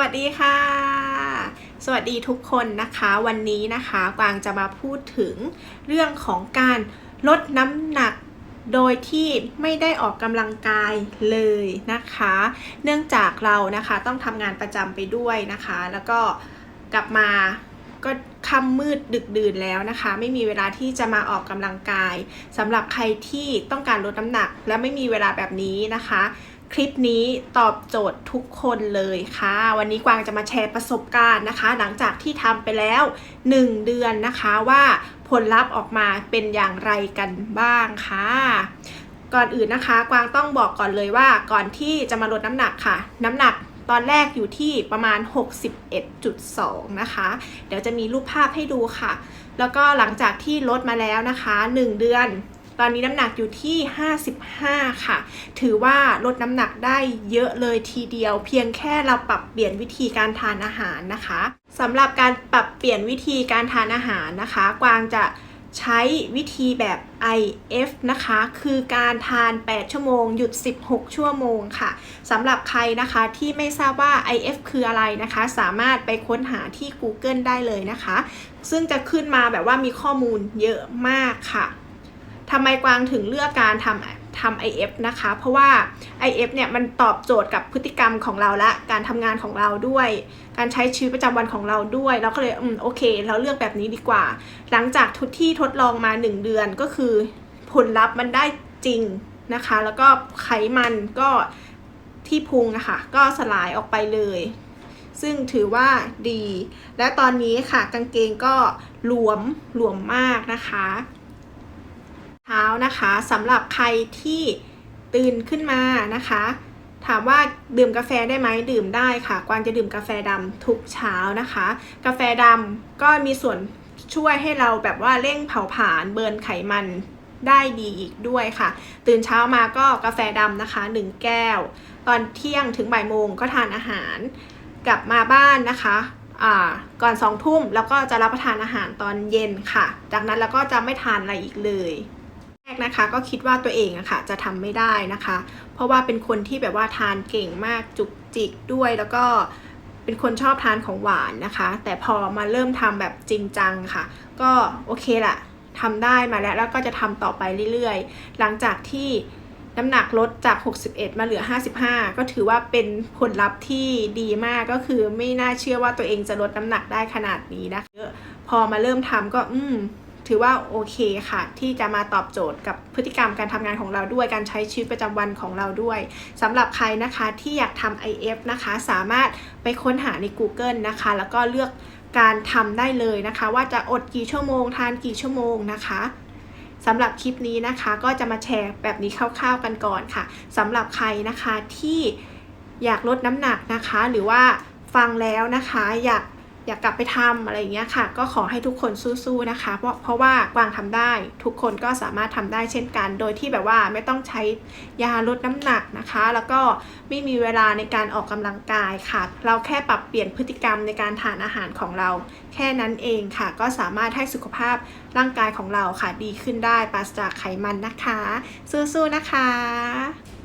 วัสดีค่ะ สวัสดีทุกคนนะคะวันนี้นะคะกวางจะมาพูดถึงเรื่องของการลดน้ำหนักโดยที่ไม่ได้ออกกำลังกายเลยนะคะ เนื่องจากเรานะคะต้องทำงานประจำไปด้วยนะคะ แล้วก็กลับมาำมืดดึกดื่นแล้วนะคะ ไม่มีเวลาที่จะมาออกกำลังกายสำหรับใครที่ต้องการลดน้ำหนัก และไม่มีเวลาแบบนี้นะคะ คลิปนี้ตอบโจทย์ทุกคนเลยค่ะ วันนี้กวางจะมาแชร์ประสบการณ์นะคะ หลังจากที่ทำไปแล้ว 1 เดือนนะคะว่าผลลัพธ์ออกมาเป็นอย่างไรกันบ้างค่ะก่อนอื่นนะคะ กวางต้องบอกก่อนเลยว่าก่อนที่จะมาลดน้ำหนักค่ะ น้ำหนัก ตอนแรกอยู่ที่ประมาณ 61.2 นะคะ เดี๋ยวจะมีรูปภาพให้ดูค่ะ แล้วก็หลังจากที่ลดมาแล้วนะคะ 1 เดือน ตอนนี้น้ำหนักอยู่ที่ 55 ค่ะ ถือว่าลดน้ำหนักได้เยอะเลยทีเดียว เพียงแค่เราปรับเปลี่ยนวิธีการทานอาหารนะคะสำหรับการปรับเปลี่ยนวิธีการทานอาหารนะคะ กวางจะ ใช้วิธีแบบ IF นะคะ คือการทาน 8 ชั่วโมง หยุด 16 ชั่วโมงค่ะสำหรับใครนะคะที่ไม่ทราบว่า IF คืออะไรนะคะ สามารถไปค้นหาที่ Google ได้เลยนะคะ ซึ่งจะขึ้นมาแบบว่ามีข้อมูลเยอะมากค่ะทำไมกวางถึงเลือกการทำ ทำ IF นะคะ เพราะว่า IF เนี่ยมันตอบโจทย์กับพฤติกรรมของเราและการทำงานของเราด้วย การใช้ชีวิตประจำวันของเราด้วย เราก็เลยอืมโอเค เราเลือกแบบนี้ดีกว่า หลังจากทุกที่ทดลองมา 1 เดือนก็คือผลลัพธ์มันได้จริงนะคะ แล้วก็ไขมันก็ที่พุงนะคะก็สลายออกไปเลย ซึ่งถือว่าดี และตอนนี้ค่ะกางเกงก็หลวมหลวมมากนะคะ เช้านะคะสำหรับใครที่ตื่นขึ้นมานะคะ ถามว่าดื่มกาแฟได้ไหมดื่มได้ค่ะ กวางจะดื่มกาแฟดำทุกเช้านะคะ กาแฟดำก็มีส่วนช่วยให้เราแบบว่าเร่งเผาผลาญเบิร์นไขมันได้ดีอีกด้วยค่ะ ตื่นเช้ามาก็กาแฟดำนะคะ 1 แก้ว ตอนเที่ยงถึงบ่ายโมงก็ทานอาหาร กลับมาบ้านนะคะอ่าก่อนสองทุ่มแล้วก็จะรับประทานอาหารตอนเย็นค่ะ จากนั้นแล้วก็จะไม่ทานอะไรอีกเลย แรกนะคะก็คิดว่าตัวเองอะค่ะจะทำไม่ได้นะคะ เพราะว่าเป็นคนที่แบบว่าทานเก่งมากจุกจิกด้วยแล้วก็เป็นคนชอบทานของหวานนะคะ แต่พอมาเริ่มทำแบบจริงจังค่ะ ก็โอเคแหละทำได้มาแล้วแล้วก็จะทำต่อไปเรื่อยๆ หลังจากที่น้ำหนักลดจาก 61 มาเหลือ 55 ก็ถือว่าเป็นผลลัพธ์ที่ดีมากก็คือไม่น่าเชื่อว่าตัวเองจะลดน้ำหนักได้ขนาดนี้นะคะพอมาเริ่มทำก็อืม ถือว่าโอเคค่ะ ที่จะมาตอบโจทย์กับพฤติกรรมการทำงานของเราด้วยการใช้ชีวิตประจำวันของเราด้วยสำหรับใครนะคะที่อยากทำ IF นะคะ สามารถไปค้นหาใน Google นะคะ แล้วก็เลือกการทำได้เลยนะคะ ว่าจะอดกี่ชั่วโมง ทานกี่ชั่วโมงนะคะสำหรับคลิปนี้นะคะก็จะมาแชร์แบบนี้คร่าวๆกันก่อนค่ะสำหรับใครนะคะที่อยากลดน้ำหนักนะคะ หรือว่าฟังแล้วนะคะ อยาก อยากกลับไปทำอะไรอย่างเงี้ยค่ะ ก็ขอให้ทุกคนสู้ๆนะคะ เพราะเพราะว่ากวางทำได้ ทุกคนก็สามารถทำได้เช่นกัน โดยที่แบบว่าไม่ต้องใช้ยาลดน้ำหนักนะคะ แล้วก็ไม่มีเวลาในการออกกำลังกายค่ะ เราแค่ปรับเปลี่ยนพฤติกรรมในการทานอาหารของเรา แค่นั้นเองค่ะ ก็สามารถให้สุขภาพร่างกายของเราค่ะดีขึ้นได้ปราศจากไขมันนะคะ สู้ๆนะคะ